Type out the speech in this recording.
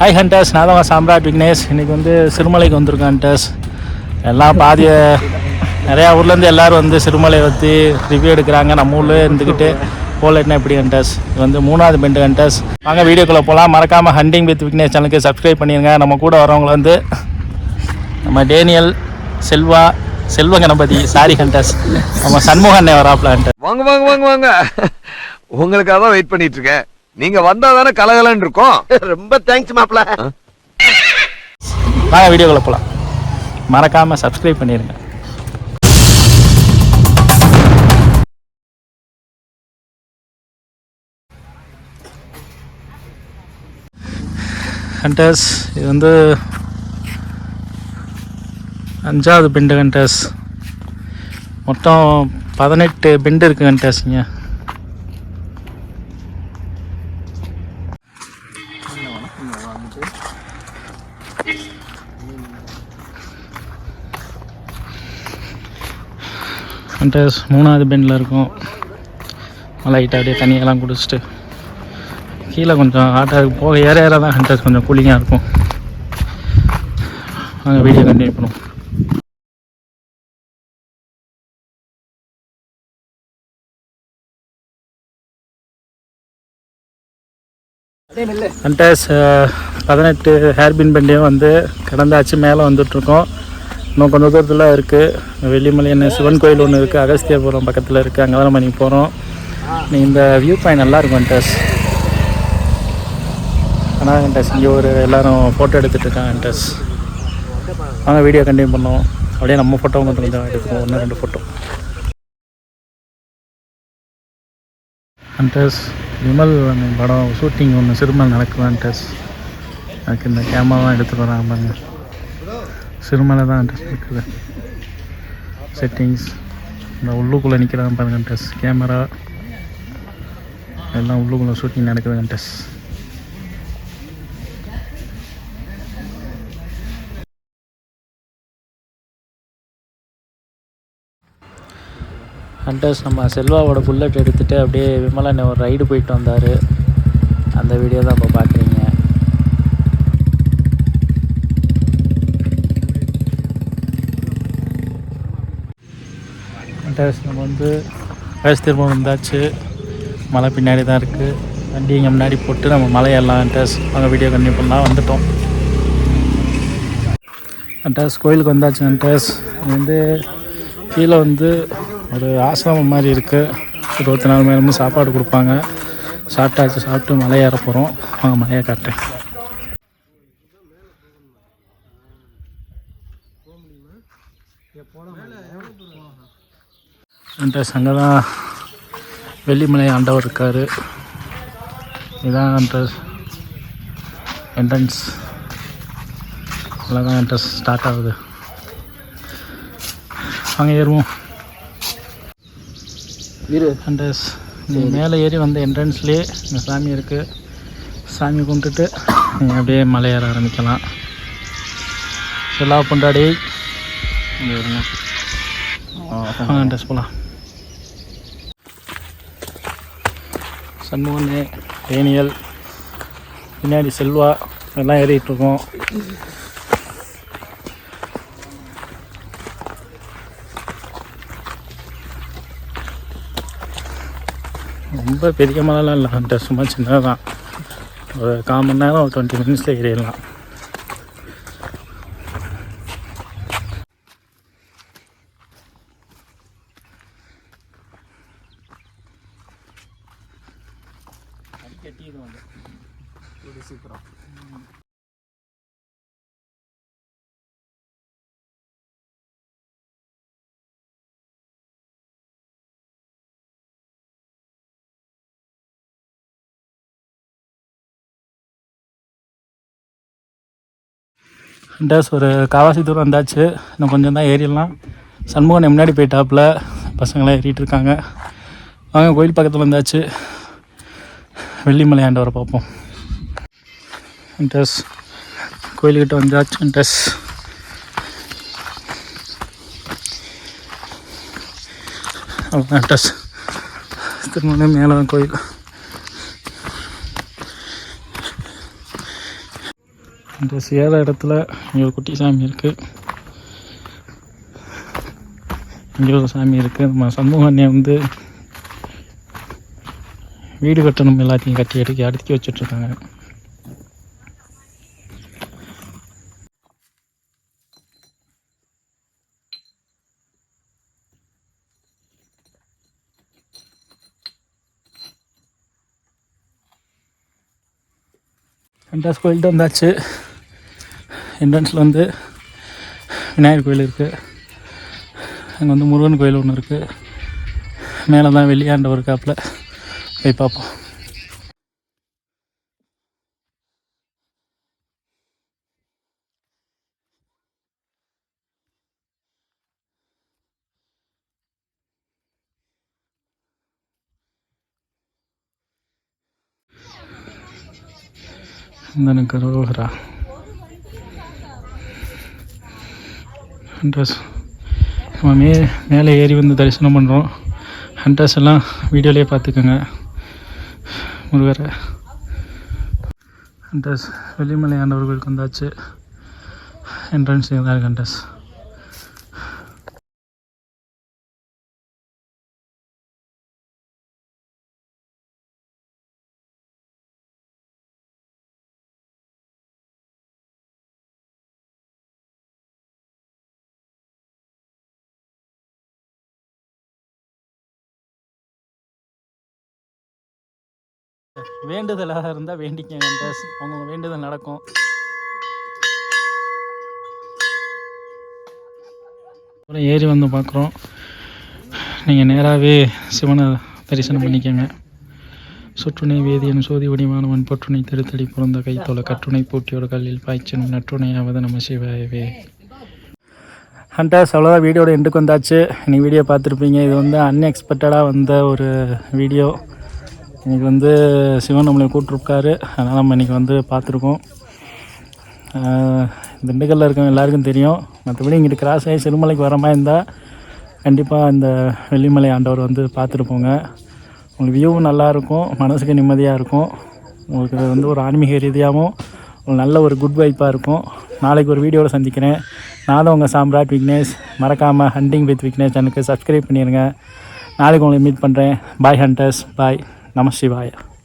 Hi hunters நான் தான் சாம்ராட் விக்னேஷ். இன்றைக்கி வந்து சிறுமலைக்கு வந்திருக்கேன் ஹண்டர்ஸ் எல்லாம் பாதிய நிறையா ஊர்லேருந்து எல்லோரும் வந்து சிறுமலை பற்றி ரிவ்யூ எடுக்கிறாங்க. நம்ம ஊரில் இருந்துக்கிட்டு போகலன்னா எப்படி ஹண்டர்ஸ் இது வந்து மூணாவது பெண்டு ஹண்டர்ஸ் வாங்க வீடியோக்குள்ளே போகலாம் மறக்காமல் ஹண்டிங் வித் விக்னேஷ் சேனலுக்கு சப்ஸ்கிரைப் பண்ணிடுங்க நம்ம கூட வரவங்க வந்து நம்ம Daniel Selva Selva Ganapathi. Sorry hunters நம்ம சண்முகண்ணே வராப்ல ஹண்டர் வாங்க வாங்க வாங்க வாங்க. உங்களுக்காக தான் வெயிட் பண்ணிட்டு இருக்கேன். நீங்க வந்தா தானே கலகலன்னு இருக்கும். ரொம்ப தேங்க்ஸ் மாப்ள. வாங்க வீடியோக்குள்ளே போகலாம் மறக்காமல் சப்ஸ்கிரைப் பண்ணிடுங்க ஹண்டர்ஸ் இது வந்து அஞ்சாவது பெண்டு ஹண்டர்ஸ் மொத்தம் பதினெட்டு பெண்டு இருக்குது ஹண்டர்ஸ்ங்க ஹண்டர்ஸ் மூணாவது பெண்டில் இருக்கும். லைட்டாக அப்படியே தண்ணியெல்லாம் குடிச்சிட்டு. கீழே கொஞ்சம் ஆட்டாக போக ஏற ஏற தான் ஹண்டர்ஸ் கொஞ்சம் கூலிங்காக இருக்கும். நாங்கள் வீடியோ கண்டினியூ பண்ணுவோம் ஹண்டர்ஸ் பதினெட்டு ஹேர்பின் பண்டியும் வந்து கடந்தாச்சு மேலே வந்துட்ருக்கோம் இன்னும் கொஞ்சம் தூரத்தில் இருக்குது வெள்ளிமலை என்ன சிவன் கோயில் ஒன்று இருக்குது அகஸ்தியபுரம் பக்கத்தில் இருக்குது அங்கே தான் நம்ம நீங்கள் போகிறோம் இந்த வியூ பாயிண்ட் நல்லா இருக்கும் ஆனால் ஹண்டர்ஸ் இங்கே ஒரு எல்லோரும் ஃபோட்டோ எடுத்துகிட்டு இருக்காங்க ஹண்டர்ஸ் வாங்க வீடியோ கண்டினியூ பண்ணோம் அப்படியே நம்ம ஃபோட்டோ மட்டும் கொஞ்சம் எடுத்துக்கோம் ஒன்று ரெண்டு ஃபோட்டோ ஹண்டர்ஸ் விமல் அந்த படம் ஷூட்டிங் ஒன்று சிறுமல் நடக்குதான்ட்டஸ் ஹண்டர்ஸ் அதுக்கு இந்த கேமராலாம் எடுத்துகிட்டு வராங்க பாருங்க. சிறுமலை தான் ஹண்டர்ஸ் இருக்குது செட்டிங்ஸ் இந்த உள்ளுக்குள்ளே நிற்கிறாங்க பாருங்க ஹண்டர்ஸ் கேமரா எல்லாம் உள்ளுக்குள்ளே ஷூட்டிங் நடக்குது ஹண்டர்ஸ் ஹண்டர்ஸ் நம்ம செல்வாவோட புல்லட் எடுத்துகிட்டு அப்படியே விமலன் ஒரு ரைடு போயிட்டு வந்தார். அந்த வீடியோ தான் இப்போ பார்க்குறீங்க ஹண்டர்ஸ் நம்ம வந்து வயசு திரும்ப வந்தாச்சு. மலை பின்னாடி தான் இருக்குது வண்டி இங்கே முன்னாடி போட்டு நம்ம மலையெல்லாம் ஹண்டர்ஸ். அங்கே வீடியோ கண்டினியூ பண்ணலாம். வந்துட்டோம். ஹண்டர்ஸ் கோயிலுக்கு வந்தாச்சு ஹண்டர்ஸ். வந்து கீழே வந்து ஒரு ஆசிரமம் மாதிரி இருக்குது இருபத்தி நாலு மணி நேரமும் சாப்பாடு கொடுப்பாங்க. சாப்பிட்டாச்சு சாப்பிட்டு மலை போகிறோம் அவங்க மலையை காட்டுறேன். என்ட்ரன்ஸ் அங்கே தான் வெள்ளிமலை ஆண்டவர் இருக்கார். இதுதான் என்ட்ரன்ஸ் என்ட்ரன்ஸ் தான் என்ட்ரன்ஸ் ஸ்டார்ட் ஆகுது. அங்கே ஏறுவோம். இரு. என்ட்ரன்ஸ் நீங்கள் மேலே ஏறி வந்த என்ட்ரன்ஸ்லேயே இந்த சாமி இருக்குது சாமி கும்பிட்டுட்டு நீங்கள் அப்படியே மலை ஏற ஆரம்பிக்கலாம். செல்லா பொண்டாடி. என்ட்ரன்ஸ் போகலாம் சண்முகனே டேனியல் பின்னாடி செல்வா எல்லாம் ஏறிட்டு ரொம்ப பெரிய மலைலாம் இல்லை. அந்த சும்மா சின்னதாக தான் ஒரு கால் மணி நேரம் ஒரு டுவெண்ட்டி மினிட்ஸில் ஏறிடலாம். டேஸ் ஒரு காவாசி தூரம் வந்தாச்சு. இன்னும் கொஞ்சம் தான் ஏறிடலாம். சண்முகம் முன்னாடி போயிட்டாப்புல. பசங்களாம் ஏறிட்டு இருக்காங்க. வாங்க கோயில் பக்கத்தில் வந்தாச்சு. வெள்ளிமலை ஆண்டவரை பார்ப்போம். டஸ் கோயில்கிட்ட வந்தாச்சு டஸ் அவ்வளோதான் டஸ் திருமணம் மேலே தான் கோயில். இந்த சேர இடத்துல இங்கே ஒரு குட்டி சாமி இருக்குது இங்கே ஒரு சாமி இருக்குது நம்ம சமூக அண்ணன் வந்து வீடு கட்டணும் எல்லாத்தையும் கட்டி எடுக்க அடுக்கி வச்சுட்ருக்காங்க என்ட்ரன்ஸ் கோயில்கிட்ட வந்தாச்சு. என்ட்ரன்ஸில் வந்து விநாயகர் கோயில் இருக்குது அங்கே வந்து முருகன் கோயில் ஒன்று இருக்குது மேலே தான் வெளியாண்டவர் காப்பில் போய் பார்ப்போம். இந்த ரோகரா ஹண்ட்ரஸ் நம்ம மே மேலே ஏறி வந்து தரிசனம் பண்ணுறோம் ஹண்ட்ரஸ் எல்லாம் வீடியோலேயே பார்த்துக்கோங்க. முருகரை. ஹண்ட்ரஸ் வெள்ளிமலை வந்தாச்சு. என்ட்ரன்ஸ் தான் இருக்கு ஹண்ட்ரஸ் வேண்டுதலாக இருந்தால் வேண்டிக்கங்க அவங்க வேண்டுதல் நடக்கும். அப்புறம் ஏறி வந்து பார்க்குறோம் நீங்கள் நேராகவே சிவனை தரிசனம் பண்ணிக்கோங்க. சுற்றுணை வேதியன் சோதி வடிவானவன் பொற்றுணை திருத்தடி பிறந்த கைத்தோல கற்றுணை போட்டியோட கல்லில் பாய்ச்சனும் நற்றுணையாவது நம்ம சிவாயவே. ஹண்டாஸ் அவ்வளோதான் வீடியோட எண்டுக்கு வந்தாச்சு. நீங்கள் வீடியோ பார்த்துருப்பீங்க. இது வந்து அன்எக்ஸ்பெக்டடாக வந்த ஒரு வீடியோ. இன்றைக்கி வந்து சிவன் நம்மளை கூப்பிட்ருக்காரு அதனால் நம்ம இன்றைக்கி வந்து பார்த்துருக்கோம். திண்டுக்கல்லில் இருக்கவங்க எல்லாருக்கும் தெரியும். மற்றபடி இங்கிட்டு கிராஸ் ஆகி சிறுமலைக்கு வர மாதிரி இருந்தால் கண்டிப்பாக இந்த வெள்ளிமலை ஆண்டவர் வந்து பார்த்துருப்போங்க. உங்களுக்கு வியூவும் நல்லாயிருக்கும் மனசுக்கு நிம்மதியாக இருக்கும். உங்களுக்கு வந்து ஒரு ஆன்மீக ரீதியாகவும் ஒரு நல்ல ஒரு குட் வைப்பாக இருக்கும். நாளைக்கு ஒரு வீடியோவில் சந்திக்கிறேன். நானும் உங்கள் சாம்ராட் விக்னேஷ். மறக்காமல் ஹண்டிங் வித் விக்னேஷ் எனக்கு சப்ஸ்கிரைப் பண்ணிடுங்க நாளைக்கு உங்களை மீட் பண்ணுறேன் bye hunters bye Namaste Shivaya.